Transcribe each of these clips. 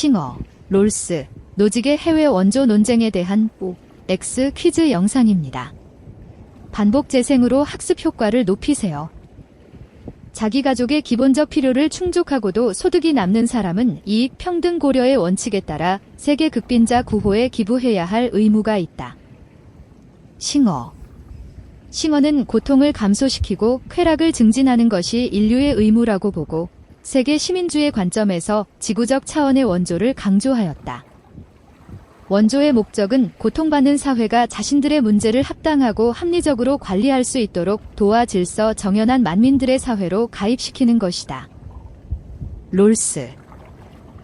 싱어, 롤스, 노직의 해외 원조 논쟁에 대한 X 퀴즈 영상입니다. 반복 재생으로 학습 효과를 높이세요. 자기 가족의 기본적 필요를 충족하고도 소득이 남는 사람은 이익 평등 고려의 원칙에 따라 세계 극빈자 구호에 기부해야 할 의무가 있다. 싱어. 싱어는 고통을 감소시키고 쾌락을 증진하는 것이 인류의 의무라고 보고 세계 시민주의 관점에서 지구적 차원의 원조를 강조하였다. 원조의 목적은 고통받는 사회가 자신들의 문제를 합당하고 합리적으로 관리할 수 있도록 도와 질서 정연한 만민들의 사회로 가입시키는 것이다. 롤스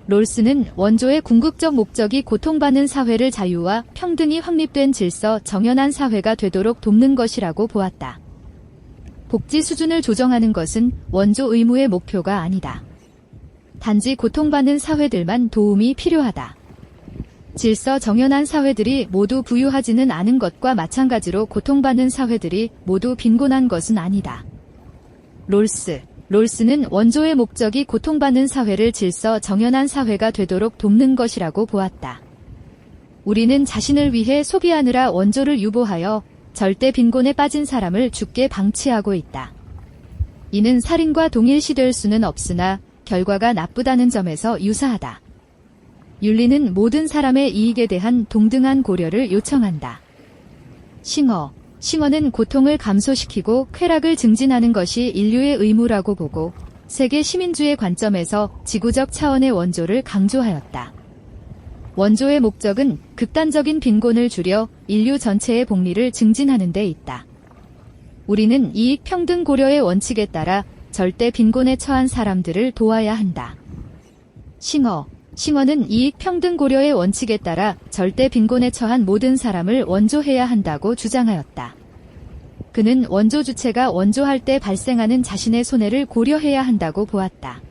롤스는 원조의 궁극적 목적이 고통받는 사회를 자유와 평등이 확립된 질서 정연한 사회가 되도록 돕는 것이라고 보았다. 복지 수준을 조정하는 것은 원조 의무의 목표가 아니다. 단지 고통받는 사회들만 도움이 필요하다. 질서 정연한 사회들이 모두 부유하지는 않은 것과 마찬가지로 고통받는 사회들이 모두 빈곤한 것은 아니다. 롤스. 롤스는 원조의 목적이 고통받는 사회를 질서 정연한 사회가 되도록 돕는 것이라고 보았다. 우리는 자신을 위해 소비하느라 원조를 유보하여 절대 빈곤에 빠진 사람을 죽게 방치하고 있다. 이는 살인과 동일시될 수는 없으나 결과가 나쁘다는 점에서 유사하다. 윤리는 모든 사람의 이익에 대한 동등한 고려를 요청한다. 싱어. 싱어는 고통을 감소시키고 쾌락을 증진하는 것이 인류의 의무라고 보고 세계 시민주의 관점에서 지구적 차원의 원조를 강조하였다. 원조의 목적은 극단적인 빈곤을 줄여 인류 전체의 복리를 증진하는 데 있다. 우리는 이익 평등 고려의 원칙에 따라 절대 빈곤에 처한 사람들을 도와야 한다. 싱어. 싱어는 이익 평등 고려의 원칙에 따라 절대 빈곤에 처한 모든 사람을 원조해야 한다고 주장하였다. 그는 원조 주체가 원조할 때 발생하는 자신의 손해를 고려해야 한다고 보았다.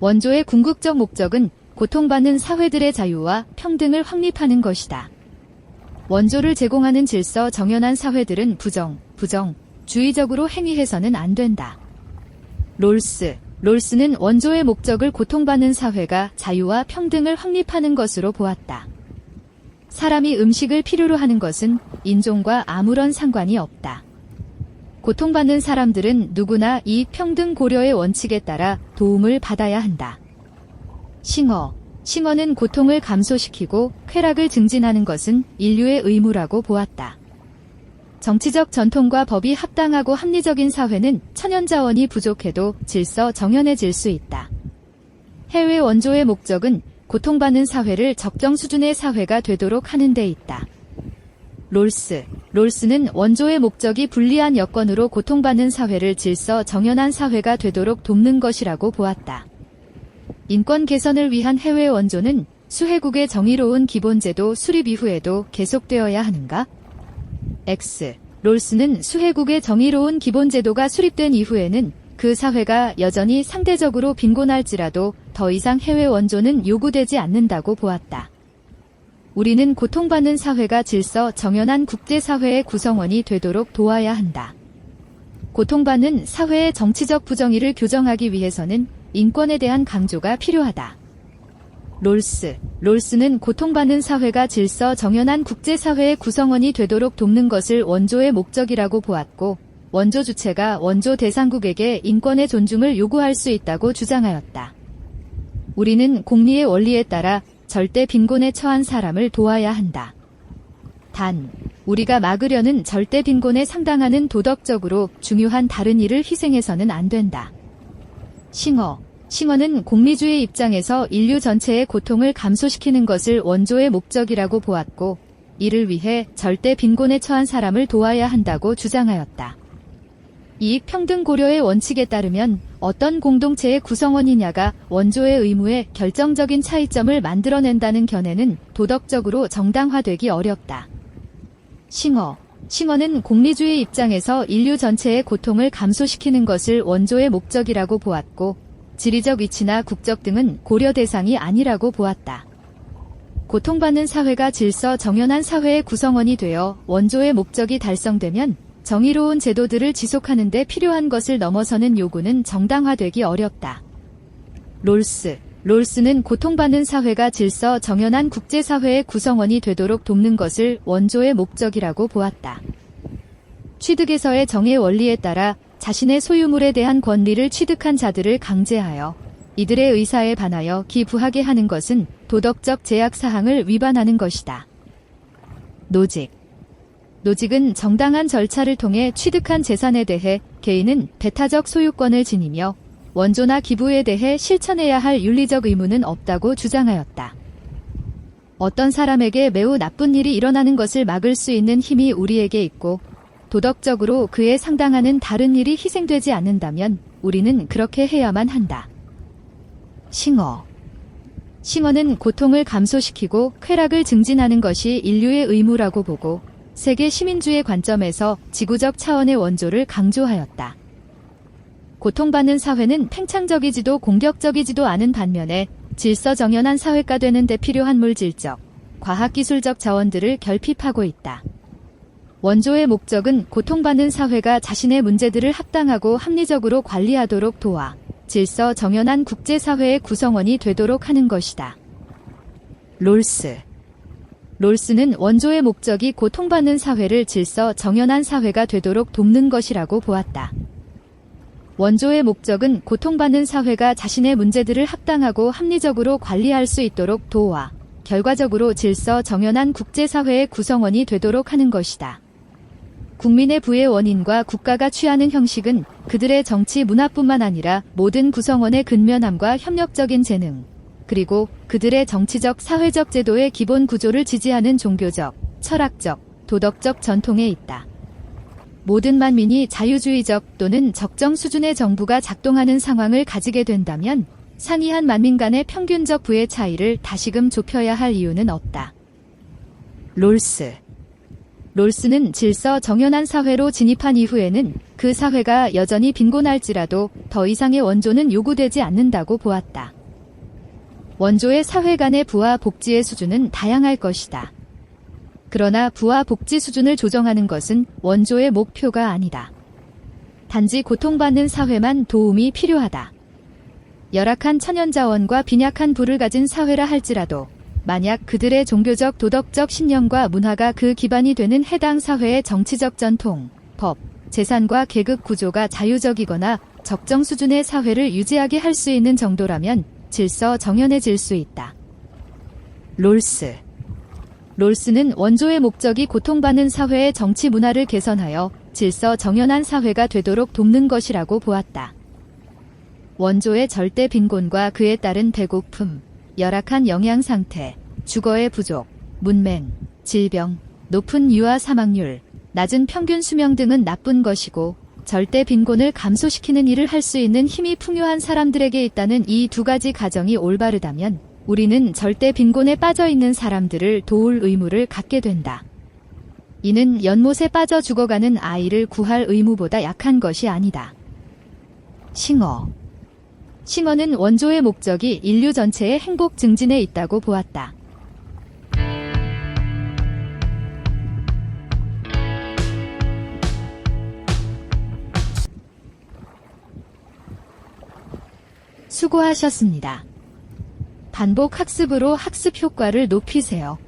원조의 궁극적 목적은 고통받는 사회들의 자유와 평등을 확립하는 것이다. 원조를 제공하는 질서 정연한 사회들은 부정, 부정, 주의적으로 행위해서는 안 된다. 롤스, 롤스는 원조의 목적을 고통받는 사회가 자유와 평등을 확립하는 것으로 보았다. 사람이 음식을 필요로 하는 것은 인종과 아무런 상관이 없다. 고통받는 사람들은 누구나 이익 평등 고려의 원칙에 따라 도움을 받아야 한다. 싱어. 싱어는 고통을 감소시키고 쾌락을 증진하는 것은 인류의 의무라고 보았다. 정치적 전통과 법이 합당하고 합리적인 사회는 천연 자원이 부족해도 질서 정연해질 수 있다. 해외 원조의 목적은 고통받는 사회를 적정 수준의 사회가 되도록 하는 데 있다. 롤스. 롤스는 원조의 목적이 불리한 여건으로 고통받는 사회를 질서 정연한 사회가 되도록 돕는 것이라고 보았다. 인권 개선을 위한 해외 원조는 수혜국의 정의로운 기본제도 수립 이후에도 계속되어야 하는가? X. 롤스는 수혜국의 정의로운 기본제도가 수립된 이후에는 그 사회가 여전히 상대적으로 빈곤할지라도 더 이상 해외 원조는 요구되지 않는다고 보았다. 우리는 고통받는 사회가 질서 정연한 국제사회의 구성원이 되도록 도와야 한다. 고통받는 사회의 정치적 부정의를 교정하기 위해서는 인권에 대한 강조가 필요하다. 롤스. 롤스는 고통받는 사회가 질서 정연한 국제사회의 구성원이 되도록 돕는 것을 원조의 목적이라고 보았고, 원조 주체가 원조 대상국에게 인권의 존중을 요구할 수 있다고 주장하였다. 우리는 공리의 원리에 따라 절대 빈곤에 처한 사람을 도와야 한다. 단, 우리가 막으려는 절대 빈곤에 상당하는 도덕적으로 중요한 다른 일을 희생해서는 안 된다. 싱어. 싱어는 공리주의 입장에서 인류 전체의 고통을 감소시키는 것을 원조의 목적이라고 보았고, 이를 위해 절대 빈곤에 처한 사람을 도와야 한다고 주장하였다. 이익 평등 고려의 원칙에 따르면 어떤 공동체의 구성원이냐가 원조의 의무에 결정적인 차이점을 만들어낸다는 견해는 도덕적으로 정당화되기 어렵다. 싱어. 싱어는 공리주의 입장에서 인류 전체의 고통을 감소시키는 것을 원조의 목적이라고 보았고, 지리적 위치나 국적 등은 고려 대상이 아니라고 보았다. 고통받는 사회가 질서 정연한 사회의 구성원이 되어 원조의 목적이 달성되면 정의로운 제도들을 지속하는 데 필요한 것을 넘어서는 요구는 정당화되기 어렵다. 롤스. 롤스는 고통받는 사회가 질서 정연한 국제사회의 구성원이 되도록 돕는 것을 원조의 목적이라고 보았다. 취득에서의 정의 원리에 따라 자신의 소유물에 대한 권리를 취득한 자들을 강제하여 이들의 의사에 반하여 기부하게 하는 것은 도덕적 제약 사항을 위반하는 것이다. 노직. 노직은 정당한 절차를 통해 취득한 재산에 대해 개인은 배타적 소유권을 지니며 원조나 기부에 대해 실천해야 할 윤리적 의무는 없다고 주장하였다. 어떤 사람에게 매우 나쁜 일이 일어나는 것을 막을 수 있는 힘이 우리에게 있고 도덕적으로 그에 상당하는 다른 일이 희생되지 않는다면 우리는 그렇게 해야만 한다. 싱어. 싱어는 고통을 감소시키고 쾌락을 증진하는 것이 인류의 의무라고 보고 세계 시민주의 관점에서 지구적 차원의 원조를 강조하였다. 고통받는 사회는 팽창적이지도 공격적이지도 않은 반면에 질서 정연한 사회가 되는 데 필요한 물질적, 과학기술적 자원들을 결핍하고 있다. 원조의 목적은 고통받는 사회가 자신의 문제들을 합당하고 합리적으로 관리하도록 도와 질서 정연한 국제사회의 구성원이 되도록 하는 것이다. 롤스 롤스는 원조의 목적이 고통받는 사회를 질서 정연한 사회가 되도록 돕는 것이라고 보았다. 원조의 목적은 고통받는 사회가 자신의 문제들을 합당하고 합리적으로 관리할 수 있도록 도와 결과적으로 질서 정연한 국제사회의 구성원이 되도록 하는 것이다. 국민의 부의 원인과 국가가 취하는 형식은 그들의 정치 문화뿐만 아니라 모든 구성원의 근면함과 협력적인 재능, 그리고 그들의 정치적 사회적 제도의 기본 구조를 지지하는 종교적, 철학적, 도덕적 전통에 있다. 모든 만민이 자유주의적 또는 적정 수준의 정부가 작동하는 상황을 가지게 된다면 상이한 만민 간의 평균적 부의 차이를 다시금 좁혀야 할 이유는 없다. 롤스 롤스는 질서 정연한 사회로 진입한 이후에는 그 사회가 여전히 빈곤할지라도 더 이상의 원조는 요구되지 않는다고 보았다. 원조의 사회 간의 부와 복지의 수준은 다양할 것이다. 그러나 부와 복지 수준을 조정하는 것은 원조의 목표가 아니다. 단지 고통받는 사회만 도움이 필요하다. 열악한 천연자원과 빈약한 부를 가진 사회라 할지라도 만약 그들의 종교적 도덕적 신념과 문화가 그 기반이 되는 해당 사회의 정치적 전통, 법, 재산과 계급 구조가 자유적이거나 적정 수준의 사회를 유지하게 할 수 있는 정도라면 질서 정연해질 수 있다. 롤스 롤스는 원조의 목적이 고통받는 사회의 정치 문화를 개선하여 질서 정연한 사회가 되도록 돕는 것이라고 보았다. 원조의 절대 빈곤과 그에 따른 배고픔, 열악한 영양 상태, 주거의 부족, 문맹, 질병, 높은 유아 사망률, 낮은 평균 수명 등은 나쁜 것이고 절대 빈곤을 감소시키는 일을 할 수 있는 힘이 풍요한 사람들에게 있다는 이 두 가지 가정이 올바르다면 우리는 절대 빈곤에 빠져 있는 사람들을 도울 의무를 갖게 된다. 이는 연못에 빠져 죽어가는 아이를 구할 의무보다 약한 것이 아니다. 싱어 싱어는 원조의 목적이 인류 전체의 행복 증진에 있다고 보았다. 수고하셨습니다. 반복 학습으로 학습 효과를 높이세요.